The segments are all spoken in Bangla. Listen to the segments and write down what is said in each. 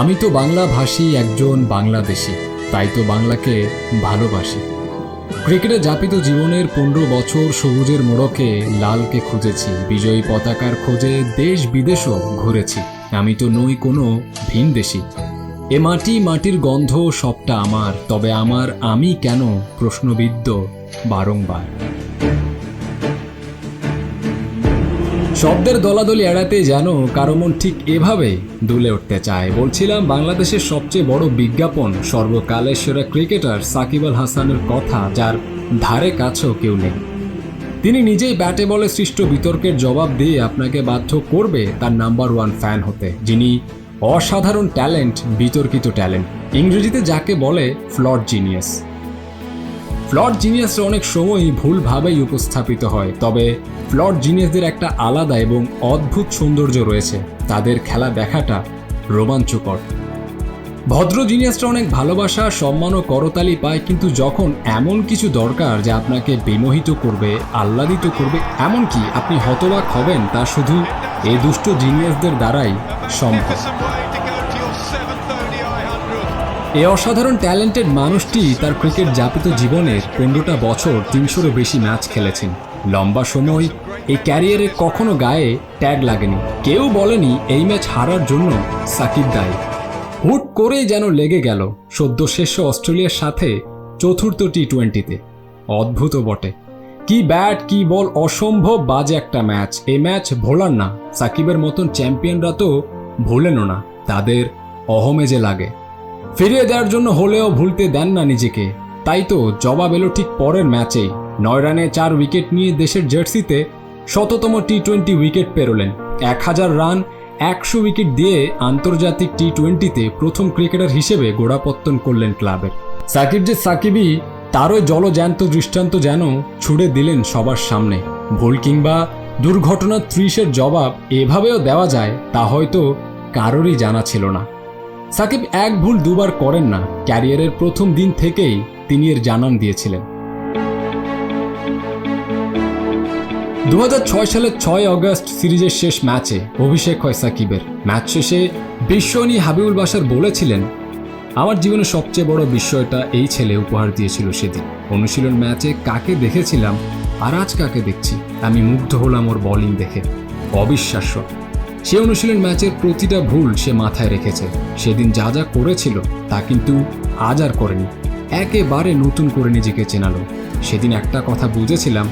আমি তো বাংলা ভাষী একজন বাংলাদেশি, তাই তো বাংলাকে ভালোবাসি। ক্রিকেটে যাপিত জীবনের পনেরো বছর সবুজের মোড়কে লালকে খুঁজেছি, বিজয়ী পতাকার খোঁজে দেশ বিদেশও ঘুরেছি। আমি তো নই কোনো ভিনদেশি এ মাটি মাটির গন্ধ সবটা আমার, তবে আমার আমি কেন প্রশ্নবিদ্ধ বারংবার? শব্দের দলাদলি এড়াতে যেন কারও মন ঠিক এভাবে দুলে উঠতে চায়। বলছিলাম, বাংলাদেশের সবচেয়ে বড় বিজ্ঞাপন সর্বকালের সেরা ক্রিকেটার সাকিব আল হাসানের কথা, যার ধারে কাছেও কেউ নেই। তিনি নিজেই ব্যাটে বলে সৃষ্ট বিতর্কের জবাব দিয়ে আপনাকে বাধ্য করবে তার নাম্বার ওয়ান ফ্যান হতে। যিনি অসাধারণ ট্যালেন্ট, বিতর্কিত ট্যালেন্ট। ইংরেজিতে যাকে বলে ফ্লট জিনিয়াস। ফ্লট জিনিয়াসরা অনেক সময়ই ভুলভাবেই উপস্থাপিত হয়, তবে ফ্লট জিনিয়াসদের একটা আলাদা এবং অদ্ভুত সৌন্দর্য রয়েছে। তাদের খেলা দেখাটা রোমাঞ্চকর। ভদ্র জিনিয়াসরা অনেক ভালোবাসা, সম্মান ও করতালি পায়, কিন্তু যখন এমন কিছু দরকার যা আপনাকে বিমোহিত করবে, আহ্লাদিত করবে, এমনকি আপনি হতবাক হবেন, তা শুধু এই দুষ্ট জিনিয়াসদের দ্বারাই সম্ভব। এই অসাধারণ ট্যালেন্টেড মানুষটি তার ক্রিকেট যাপিত জীবনের পনেরোটা বছর তিনশোরও বেশি ম্যাচ খেলেছেন। লম্বা সময়, এই ক্যারিয়ারে কখনো গায়ে ট্যাগ লাগেনি। কেউ বলেনি এই ম্যাচ হারার জন্য সাকিব দায়ী। হুট করেই যেন লেগে গেল সদ্য শেষ অস্ট্রেলিয়ার সাথে চতুর্থ টি টোয়েন্টিতে অদ্ভুত বটে। কি ব্যাট, কি বল, অসম্ভব বাজে একটা ম্যাচ। এ ম্যাচ ভোলার না। সাকিবের মতন চ্যাম্পিয়নরা তো ভোলেনও না। তাদের অহমেজে লাগে। ফিরিয়ে দেওয়ার জন্য হলেও ভুলতে দেন না নিজেকে। তাই তো জবাব এলো ঠিক পরের ম্যাচেই নয় রানে চার উইকেট নিয়ে দেশের জার্সিতে শততম টি টোয়েন্টি উইকেট পেরোলেন। এক হাজার রান, একশো উইকেট দিয়ে আন্তর্জাতিক টি টোয়েন্টিতে প্রথম ক্রিকেটার হিসেবে গোড়াপত্তন করলেন ক্লাবের। সাকিব যে সাকিবই, তারও জলজ্যান্ত দৃষ্টান্ত যেন ছুড়ে দিলেন সবার সামনে। ভুল কিংবা দুর্ঘটনার ত্রিশের জবাব এভাবেও দেওয়া যায়, তা হয়তো কারোরই জানা ছিল না। সাকিব এক ভুল দুবার করেন না। ক্যারিয়ারের প্রথম দিন থেকেই তিনি এর জানান দিয়েছিলেন। দু সালের ছয় অগস্ট সিরিজের শেষ ম্যাচে অভিষেক হয় সাকিবের। ম্যাচ শেষে বিশ্বনী হাবিবুল বাসার বলেছিলেন, আমার জীবনের সবচেয়ে বড় বিষয়টা এই ছেলে উপহার দিয়েছিল সেদিন। অনুশীলন ম্যাচে কাকে দেখেছিলাম আর আজ কাকে দেখছি? আমি মুগ্ধ হলাম ওর বোলিং দেখে। অবিশ্বাস্য। সে অনুশীলন ম্যাচের প্রতিটা ভুল সে মাথায় রেখেছে। সেদিন যা যা করেছিল, তা কিন্তু আজ আর করেনি। একেবারে নতুন করে নিজেকে চেনালো। সেদিন একটা কথা বুঝেছিলাম,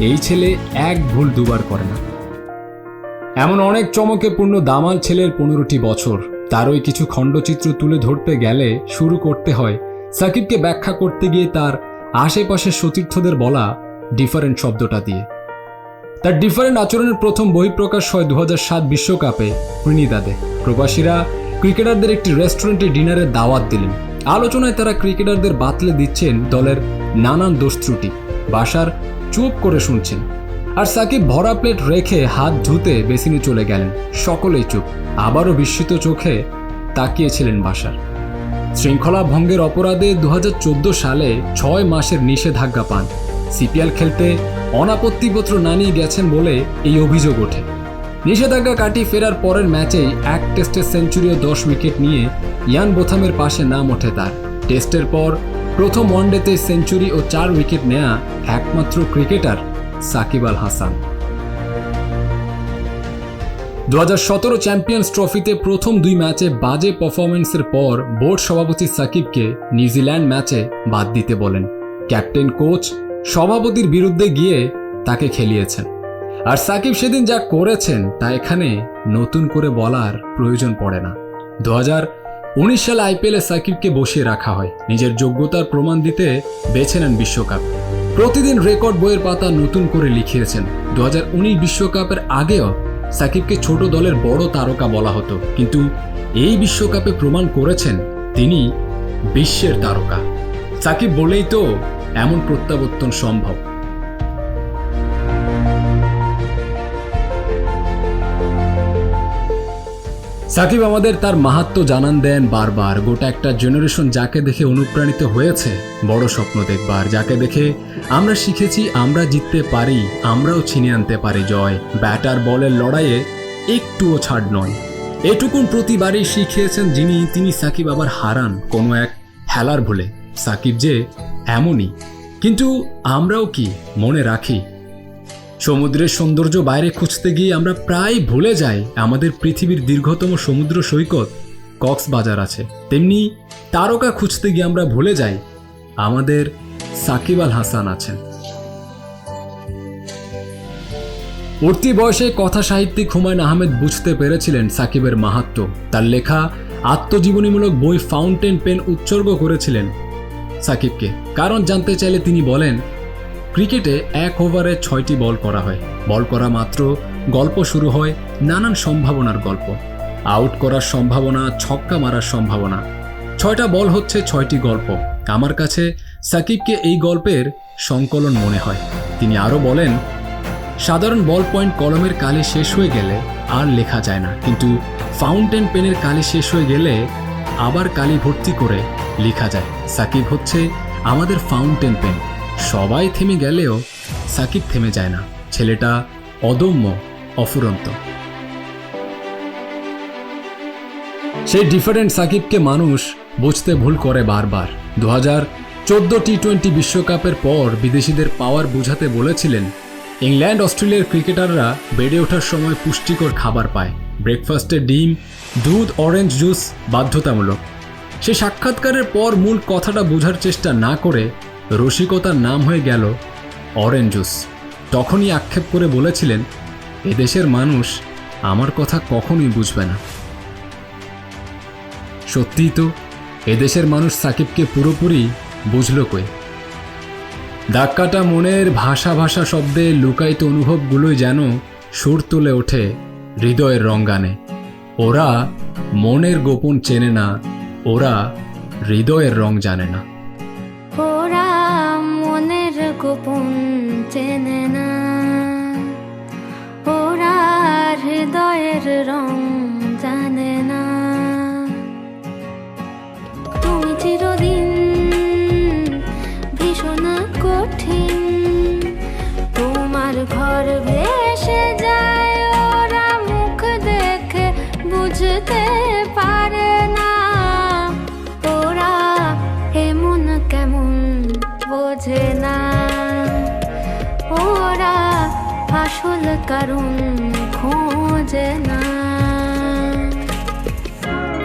এই ছেলে এক ভুল দুবার করে না। এমন অনেক চমকে পূর্ণ দামাল ছেলের পনেরোটি বছর। তারই কিছু খণ্ডচিত্র তুলে ধরতে গেলে শুরু করতে হয় সাকিবকে ব্যাখ্যা করতে গিয়ে তার আশেপাশের সতীর্থদের বলা ডিফারেন্ট শব্দটা দিয়ে। তার ডিফারেন্ট আচরণের প্রথম বহিঃপ্রকাশ হয় দু বিশ্বকাপে। ত্রিনিদাদে প্রবাসীরা ক্রিকেটারদের একটি রেস্টুরেন্টে ডিনারের দাওয়াত দিলেন। আলোচনায় তারা ক্রিকেটারদের বাতলে দিচ্ছেন দলের নানান দোষ ত্রুটি। বাসার চুপ করে শুনছেন। আর সাকিব ভরা প্লেট রেখে হাত ধুতে বেসিনে চলে গেলেন। সকলেই চুপ। আবারও বিস্মিত চোখে তাকিয়েছিলেন বাসার। শৃঙ্খলা ভঙ্গের অপরাধে দু হাজার চোদ্দ সালে ছয় মাসের নিষেধাজ্ঞা পান। সিপিএল খেলতে অনাপত্তিপত্র না নিয়ে গেছেন বলে এই অভিযোগ ওঠে। নিষেধাজ্ঞা কাটিয়ে ফেরার পরের ম্যাচেই এক টেস্টে সেঞ্চুরি ও দশ উইকেট নিয়ে ইয়ান বোথামের পাশে নাম ওঠে তার। টেস্টের পর প্রথম ওয়ানডেতে সেঞ্চুরি ও চার উইকেট নেয়া একমাত্র ক্রিকেটার সাকিব আল হাসান। দু সতেরো চ্যাম্পিয়ন্স ট্রফিতে প্রথম দুই ম্যাচে বাজে পারফরমেন্সের পর বোর্ড সভাপতি সাকিবকে নিউজিল্যান্ড ম্যাচে বাদ দিতে বলেন। ক্যাপ্টেন কোচ সভাপতির বিরুদ্ধে গিয়ে তাকে খেলিয়েছেন। আর সাকিব সেদিন যা করেছেন তা এখানে নতুন করে বলার প্রয়োজন পড়ে না। দু উনিশ সালে আইপিএলে সাকিবকে বসিয়ে রাখা হয়। নিজের যোগ্যতার প্রমাণ দিতে বেছে নেন বিশ্বকাপ। প্রতিদিন রেকর্ড বইয়ের পাতা নতুন করে লিখিয়েছেন। দু বিশ্বকাপের আগেও সাকিবকে ছোট দলের বড় তারকা বলা হতো। কিন্তু এই বিশ্বকাপে প্রমাণ করেছেন তিনি বিশ্বের তারকা। সাকিব বলেই তো এমন প্রত্যাবর্তন সম্ভব। সাকিব আমাদের তার মাহাত্ম জানান দেন বারবার, গোটা একটা জেনারেশন যাকে দেখে অনুপ্রাণিত হয়েছে, বড় স্বপ্ন দেখবার, যাকে দেখে আমরা শিখেছি, আমরা জিততে পারি, আমরাও ছিনিয়ে আনতে পারি জয়। ব্যাটার বলের লড়াইয়ে একটুও ছাড় নয়। এটুকুন প্রতিবারই শিখিয়েছেন যিনি, তিনি সাকিব আবার হারান কোনো এক খেলার ভুলে। সাকিব যে এমনই। কিন্তু আমরাও কি মনে রাখি? সমুদ্রের সৌন্দর্য বাইরে খুঁজতে গিয়ে আমরা প্রায় ভুলে যাই আমাদের পৃথিবীর দীর্ঘতম সমুদ্র সৈকত কক্সবাজার আছে। তেমনি তারকা খুঁজতে গিয়ে আমরা ভুলে যাই আমাদের সাকিব আল হাসান আছেন। উঠতি বয়সে কথা সাহিত্যিক হুমায়ুন আহমেদ বুঝতে পেরেছিলেন সাকিবের মাহাত্ম। তার লেখা আত্মজীবনীমূলক বই ফাউন্টেন পেন উৎসর্গ করেছিলেন সাকিবকে। কারণ জানতে চাইলে তিনি বলেন, ক্রিকেটে এক ওভারে ছয়টি বল করা হয়। বল করা মাত্র গল্প শুরু হয় নানান সম্ভাবনার গল্প। আউট করার সম্ভাবনা, ছক্কা মারার সম্ভাবনা। ছয়টা বল হচ্ছে ছয়টি গল্প। আমার কাছে সাকিবকে এই গল্পের সংকলন মনে হয়। তিনি আরও বলেন, সাধারণ বল পয়েন্ট কলমের কালি শেষ হয়ে গেলে আর লেখা যায় না। কিন্তু ফাউন্টেন পেনের কালি শেষ হয়ে গেলে আবার কালি ভর্তি করে লেখা যায়। সাকিব হচ্ছে আমাদের ফাউন্টেন পেন সবাই থেমে গেলেও সাকিব থেমে যায় না। ছেলেটা অদম্য, অফুরন্ত। সেই ডিফারেন্ট সাকিবকে মানুষ বুঝতে ভুল করে বারবার। দু হাজার চোদ্দ টি টোয়েন্টি বিশ্বকাপের পর বিদেশিদের পাওয়ার বুঝাতে বলেছিলেন, ইংল্যান্ড, অস্ট্রেলিয়ার ক্রিকেটাররা বেড়ে ওঠার সময় পুষ্টিকর খাবার পায়। ব্রেকফাস্টে ডিম, দুধ অরেঞ্জ জুস বাধ্যতামূলক। সে সাক্ষাৎকারের পর মূল কথাটা বোঝার চেষ্টা না করে রসিকতার নাম হয়ে গেল অরেঞ্জ জুস তখনই আক্ষেপ করে বলেছিলেন, এদেশের মানুষ আমার কথা কখনোই বুঝবে না। সত্যিই তো, এদেশের মানুষ সাকিবকে পুরোপুরি বুঝল কই? ধাক্কাটা মনের ভাষা ভাষা শব্দে লুকায়িত অনুভবগুলোই যেন সুর তুলে ওঠে হৃদয়ের রঙ্গানে। ওরা মনের গোপন চেনে না ওরা হৃদয়ের রং জানে না। ওরা মনের গোপন চেনে না। ওরা হৃদয়ের রং জানে না। তুমি চিরদিন ভীষণ কঠিন। তোমার ঘর ভেসে কারণ খোঁজে